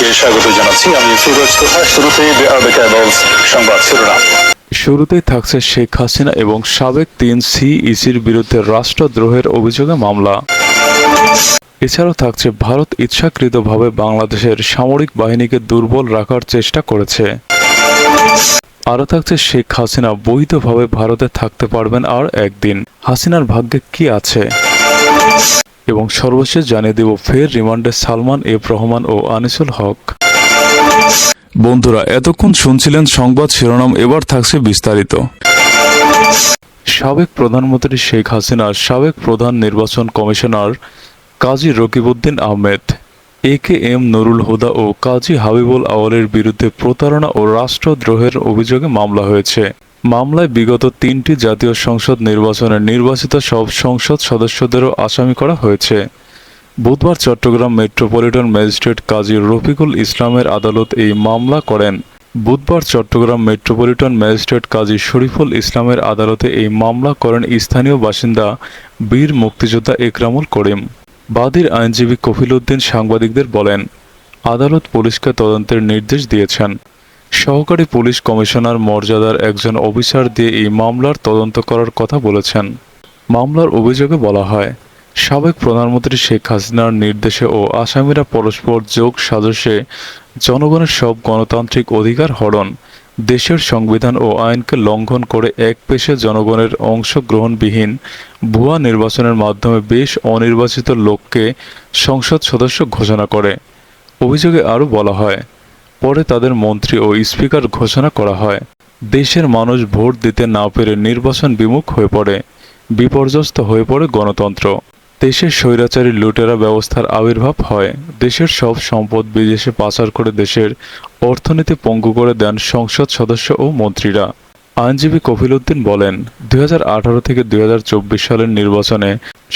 সবাইকে স্বাগত জানাচ্ছি। আমি সংবাদ শিরোনাম। শুরুতেই থাকছে শেখ হাসিনা এবং সাবেক তিন সিইসির বিরুদ্ধে রাষ্ট্রদ্রোহের অভিযোগে মামলা। এছাড়াও থাকছে, ভারত ইচ্ছাকৃতভাবে বাংলাদেশের সামরিক বাহিনীকে দুর্বল রাখার চেষ্টা করেছে। আরও থাকছে, শেখ হাসিনা বৈধভাবে ভারতে থাকতে পারবেন আর একদিন। হাসিনার ভাগ্যে কি আছে? এবং সর্বশেষ জানিয়ে দেব ফের রিমান্ডে সালমান, এফ রহমান ও আনিসুল হক। বন্ধুরা, এতক্ষণ শুনছিলেন সংবাদ শিরোনাম, এবার থাকছে বিস্তারিত। সাবেক প্রধানমন্ত্রী শেখ হাসিনার সাবেক প্রধান নির্বাচন commissioner Kazi Rakibuddin Ahmed, A K M Nurul Huda ও কাজী হাবিবুল আওয়ালের বিরুদ্ধে প্রতারণা ও রাষ্ট্রদ্রোহের অভিযোগে মামলা হয়েছে। মামলায় বিগত তিনটি জাতীয় সংসদ নির্বাচনে নির্বাচিত সব সংসদ সদস্যদেরও আসামি করা হয়েছে। বুধবার চট্টগ্রাম মেট্রোপলিটন ম্যাজিস্ট্রেট কাজী রফিকুল ইসলামের আদালত এই মামলা করেন। বুধবার চট্টগ্রাম মেট্রোপলিটন ম্যাজিস্ট্রেট কাজী শরীফুল ইসলামের আদালতে এই মামলা করেন স্থানীয় বাসিন্দা বীর মুক্তিযোদ্ধা একরামুল করিম। বাদীর আইনজীবী কফিল উদ্দিন সাংবাদিকদের বলেন, আদালত পুলিশকে তদন্তের নির্দেশ দিয়েছেন। সহকারী পুলিশ কমিশনার মর্যাদার একজন অফিসার দিয়ে এই মামলার তদন্ত করার কথা বলেছেন। মামলার অভিযোগে বলা হয়, সাবেক প্রধানমন্ত্রী শেখ হাসিনার নির্দেশে ও আসামিরা পরস্পর যোগ সাজসে জনগণের সব গণতান্ত্রিক অধিকার হরণ, দেশের সংবিধান ও আইনকে লঙ্ঘন করে এক পেশে জনগণের অংশগ্রহণবিহীন ভুয়া নির্বাচনের মাধ্যমে বেশ অনির্বাচিত লোককে সংসদ সদস্য ঘোষণা করে। অভিযোগে আরও বলা হয় পরে তাদের মন্ত্রী ও স্পিকার ঘোষণা করা হয়। দেশের মানুষ ভোট দিতে না পেরে নির্বাচন বিমুখ হয়ে পড়ে, বিপর্যস্ত হয়ে পড়ে গণতন্ত্র। দেশের স্বৈরাচারী লুটেরা ব্যবস্থার আবির্ভাব হয়। দেশের সব সম্পদ বিদেশে পাচার করে দেশের অর্থনীতি পঙ্গু করে দেন সংসদ সদস্য ও মন্ত্রীরা। আইনজীবী কফিল উদ্দিন বলেন, দুই হাজার আঠারো থেকে দুই হাজার চব্বিশ সালের নির্বাচনে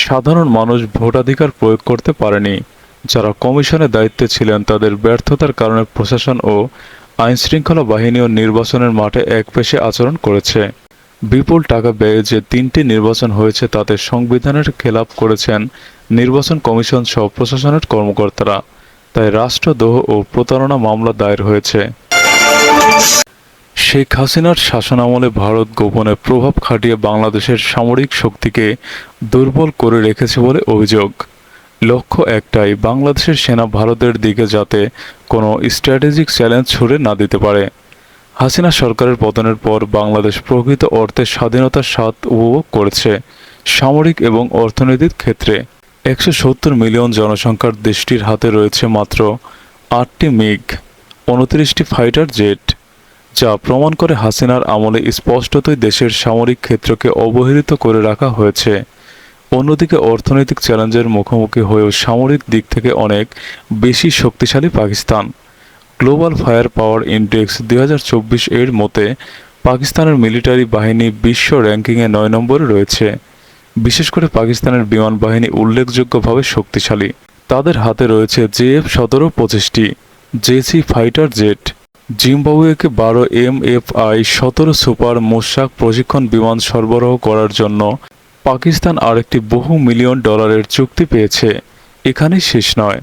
সাধারণ মানুষ ভোটাধিকার প্রয়োগ করতে পারেনি। যারা কমিশনের দায়িত্বে ছিলেন তাদের ব্যর্থতার কারণে প্রশাসন ও আইনশৃঙ্খলা বাহিনীও নির্বাচনের মাঠে একপেশে আচরণ করেছে। বিপুল টাকা ব্যয়ে যে তিনটি নির্বাচন হয়েছে তাতে সংবিধানের খেলাপ করেছেন নির্বাচন কমিশন সহ প্রশাসনের কর্মকর্তারা। তাই রাষ্ট্রদ্রোহ ও প্রতারণা মামলা দায়ের হয়েছে। শেখ হাসিনার শাসনামলে ভারত গোপনে প্রভাব খাটিয়ে বাংলাদেশের সামরিক শক্তিকে দুর্বল করে রেখেছে বলে অভিযোগ। লক্ষ্য একটাই, বাংলাদেশের সেনা ভারতের দিকে যাতে কোনো স্ট্র্যাটেজিক চ্যালেঞ্জ ছুড়ে না দিতে পারে। হাসিনা সরকারের পতনের পর বাংলাদেশ প্রকৃত অর্থে স্বাধীনতার স্বাদ উপভোগ করেছে, সামরিক এবং অর্থনৈতিক ক্ষেত্রে। একশো সত্তর মিলিয়ন জনসংখ্যার দেশটির হাতে রয়েছে মাত্র আটটি মিগ, উনত্রিশটি ফাইটার জেট, যা প্রমাণ করে হাসিনার আমলে স্পষ্টতই দেশের সামরিক ক্ষেত্রকে অবহেলিত করে রাখা হয়েছে। অন্যদিকে অর্থনৈতিক চ্যালেঞ্জের মুখোমুখি হয়েও সামরিক দিক থেকে অনেক বেশি শক্তিশালী Pakistan. Global fire power index দুই হাজার চব্বিশ এর মতে, পাকিস্তানের মিলিটারি বাহিনী বিশ্ব র্যাঙ্কিংয়ে নয় নম্বরে রয়েছে। বিশেষ করে পাকিস্তানের বিমান বাহিনী উল্লেখযোগ্যভাবে শক্তিশালী। তাদের হাতে রয়েছে জেএফ সতেরো পঁচিশটি, জেসি ফাইটার জেট, জিম্বাবুয়েকে বারো এম এফ আই সতেরো সুপার মোশাক প্রশিক্ষণ বিমান সরবরাহ করার জন্য পাকিস্তান আরেকটি বহু মিলিয়ন ডলারের চুক্তি পেয়েছে। এখানেই শেষ নয়।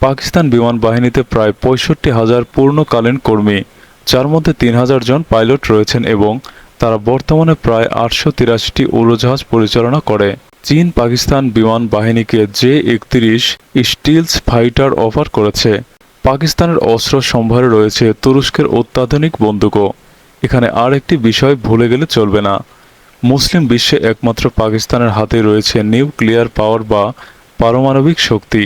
পাকিস্তান বিমান বাহিনীতে প্রায় পঁয়ষট্টি হাজার পূর্ণকালীন কর্মী, যার মধ্যে তিন হাজার জন পাইলট রয়েছেন এবং তারা বর্তমানে প্রায় আটশো তিরাশিটি উড়োজাহাজ পরিচালনা করে। চীন পাকিস্তান বিমান বাহিনীকে জে একত্রিশ স্টিলস ফাইটার অফার করেছে। পাকিস্তানের অস্ত্র সম্ভারে রয়েছে তুরস্কের অত্যাধুনিক বন্দুকও। এখানে আর একটি বিষয় ভুলে গেলে চলবে না। মুসলিম বিশ্বে একমাত্র পাকিস্তানের হাতে রয়েছে নিউক্লিয়ার পাওয়ার বা পারমাণবিক শক্তি।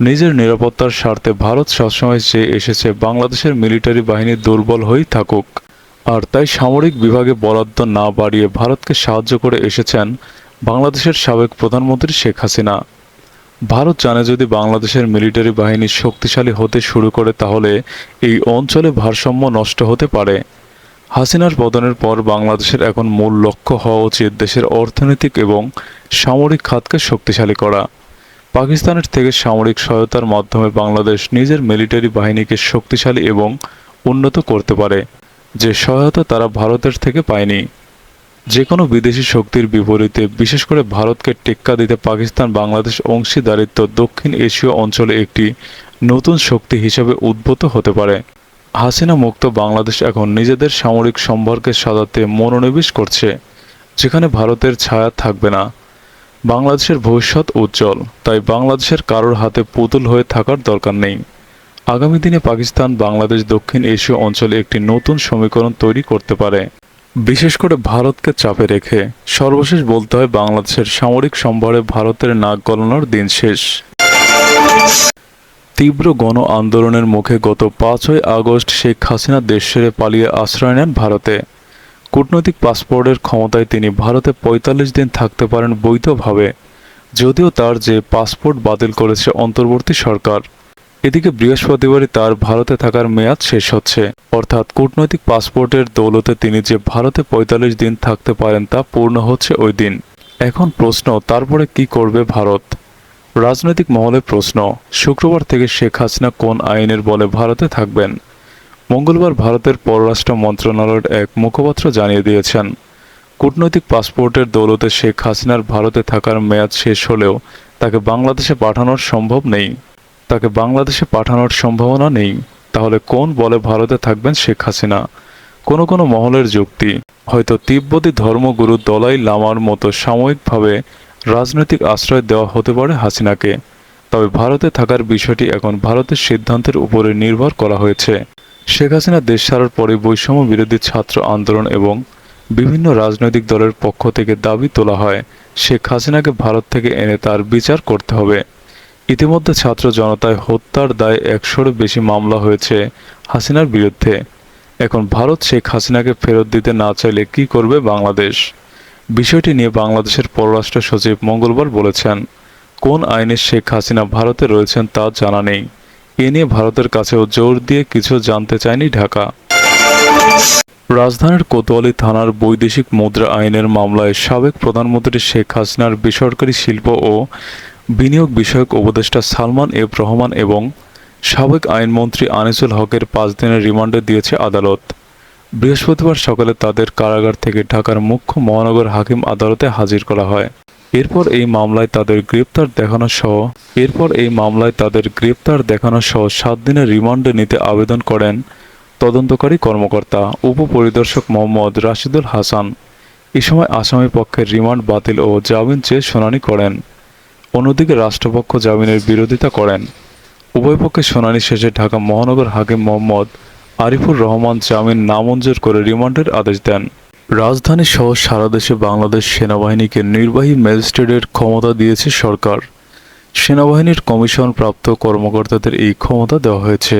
নিজের নিরাপত্তার স্বার্থে ভারত সবসময় চেয়ে এসেছে, বাংলাদেশের মিলিটারি বাহিনী দুর্বল হয়েই থাকুক। আর তাই সামরিক বিভাগে বরাদ্দ না বাড়িয়ে ভারতকে সাহায্য করে এসেছেন বাংলাদেশের সাবেক প্রধানমন্ত্রী শেখ হাসিনা। ভারত জানে যদি বাংলাদেশের মিলিটারি বাহিনী শক্তিশালী হতে শুরু করে, তাহলে এই অঞ্চলে ভারসাম্য নষ্ট হতে পারে। হাসিনার পতনের পর বাংলাদেশের এখন মূল লক্ষ্য হওয়া উচিত দেশের অর্থনৈতিক এবং সামরিক খাতকে শক্তিশালী করা। পাকিস্তানের থেকে সামরিক সহায়তার মাধ্যমে বাংলাদেশ নিজের মিলিটারি বাহিনীকে শক্তিশালী এবং উন্নত করতে পারে, যে সহায়তা তারা ভারতের থেকে পায়নি। যে কোনো বিদেশি শক্তির বিপরীতে বিশেষ করে ভারতকে টেক্কা দিতে পাকিস্তান বাংলাদেশ অংশীদারিত্ব দক্ষিণ এশীয় অঞ্চলে একটি নতুন শক্তি হিসেবে উদ্ভূত হতে পারে। হাসিনা মুক্ত বাংলাদেশ এখন নিজেদের সামরিক সম্পর্কে সাজাতে মনোনিবেশ করছে, যেখানে ভারতের ছায়া থাকবে না। বাংলাদেশের ভবিষ্যৎ উজ্জ্বল, তাই বাংলাদেশের কারোর হাতে পুতুল হয়ে থাকার দরকার নেই। আগামী দিনে পাকিস্তান, বাংলাদেশ, দক্ষিণ এশীয় অঞ্চলে একটি নতুন সমীকরণ তৈরি করতে পারে। বিশেষ করে ভারতকে চাপে রেখে সর্বশেষ বলতে হয়, বাংলাদেশের সামরিক সম্ভারে ভারতের নাক গলানোর দিন শেষ। তীব্র গণ আন্দোলনের মুখে গত পাঁচই আগস্ট শেখ হাসিনা দেশ ছেড়ে পালিয়ে আশ্রয় নেন ভারতে। কূটনৈতিক পাসপোর্টের ক্ষমতায় তিনি ভারতে পঁয়তাল্লিশ দিন থাকতে পারেন বৈধভাবে, যদিও তার যে পাসপোর্ট বাতিল করেছে অন্তর্বর্তী সরকার। এদিকে বৃহস্পতিবারই তার ভারতে থাকার মেয়াদ শেষ হচ্ছে। অর্থাৎ কূটনৈতিক পাসপোর্টের দৌলতে তিনি যে ভারতে পঁয়তাল্লিশ দিন থাকতে পারেন তা পূর্ণ হচ্ছে ওই দিন। এখন প্রশ্ন, তারপরে কি করবে ভারত? রাজনৈতিক মহলে প্রশ্ন, শুক্রবার থেকে শেখ হাসিনা কোন আইনের বলে ভারতে থাকবেন? মঙ্গলবার ভারতের পররাষ্ট্র মন্ত্রণালয়ের এক মুখপাত্র জানিয়ে দিয়েছেন, কূটনৈতিক পাসপোর্টের দৌলতে শেখ হাসিনার ভারতে থাকার মেয়াদ শেষ হলেও তাকে বাংলাদেশে পাঠানোর সম্ভব নেই। তাকে বাংলাদেশে পাঠানোর সম্ভাবনা নেই। তাহলে কোন বলে ভারতে থাকবেন শেখ হাসিনা? কোনো কোনো মহলের যুক্তি, হয়তো তিব্বতী ধর্মগুরু দলাই লামার মতো সাময়িকভাবে রাজনৈতিক আশ্রয় দেওয়া হতে পারে হাসিনাকে। তবে ভারতে থাকার বিষয়টি এখন ভারতের সিদ্ধান্তের উপরে নির্ভর করা হয়েছে। শেখ হাসিনা দেশ ছাড়ার পরে বৈষম্য বিরোধী ছাত্র আন্দোলন এবং বিভিন্ন রাজনৈতিক দলের পক্ষ থেকে দাবি তোলা হয়, শেখ হাসিনাকে ভারত থেকে এনে তার বিচার করতে হবে। ইতিমধ্যে ছাত্র জনতায় হত্যার দায়ে একশোরও বেশি মামলা হয়েছে হাসিনার বিরুদ্ধে। এখন ভারত শেখ হাসিনাকে ফেরত দিতে না চাইলে কি করবে বাংলাদেশ? বিষয়টি নিয়ে বাংলাদেশের পররাষ্ট্র সচিব মঙ্গলবার বলেছেন, কোন আইনে শেখ হাসিনা ভারতে রয়েছেন তা জানা নেই। এ নিয়ে ভারতের কাছেও জোর দিয়ে কিছু জানতে চায়নি ঢাকা। রাজধানীর কোতোয়ালি থানার বৈদেশিক মুদ্রা আইনের মামলায় সাবেক প্রধানমন্ত্রী শেখ হাসিনার বেসরকারি শিল্প ও বিনিয়োগ বিষয়ক উপদেষ্টা সালমান এফ রহমান এবং সাবেক আইনমন্ত্রী আনিসুল হকের পাঁচ দিনের রিমান্ডে দিয়েছে আদালত। বৃহস্পতিবার সকালে তাদের কারাগার থেকে ঢাকার মুখ্য মহানগর হাকিম আদালতে হাজির করা হয়। এরপর এই মামলায় তাদের গ্রেপ্তার দেখানো সহ, এরপর এই মামলায় তাদের গ্রেপ্তার দেখানো সহ সাত দিনের রিমান্ডে নিতে আবেদন করেন তদন্তকারী কর্মকর্তা উপপরিদর্শক মোহাম্মদ রাশিদুল হাসান। এ সময় আসামি পক্ষের রিমান্ড বাতিল ও জামিন চেয়ে শুনানি করেন। অন্যদিকে রাষ্ট্রপক্ষ জামিনের বিরোধিতা করেন। উভয় পক্ষে শুনানি শেষে ঢাকা মহানগর হাকিম মোহাম্মদ আরিফুর রহমান জামিন নামঞ্জুর করে রিমান্ডের আদেশ দেন। রাজধানী সহ সারা দেশে বাংলাদেশ সেনাবাহিনীকে নির্বাহী ম্যাজিস্ট্রেটের ক্ষমতা দিয়েছে সরকার। সেনাবাহিনীর কমিশন প্রাপ্ত কর্মকর্তাদের এই ক্ষমতা দেওয়া হয়েছে।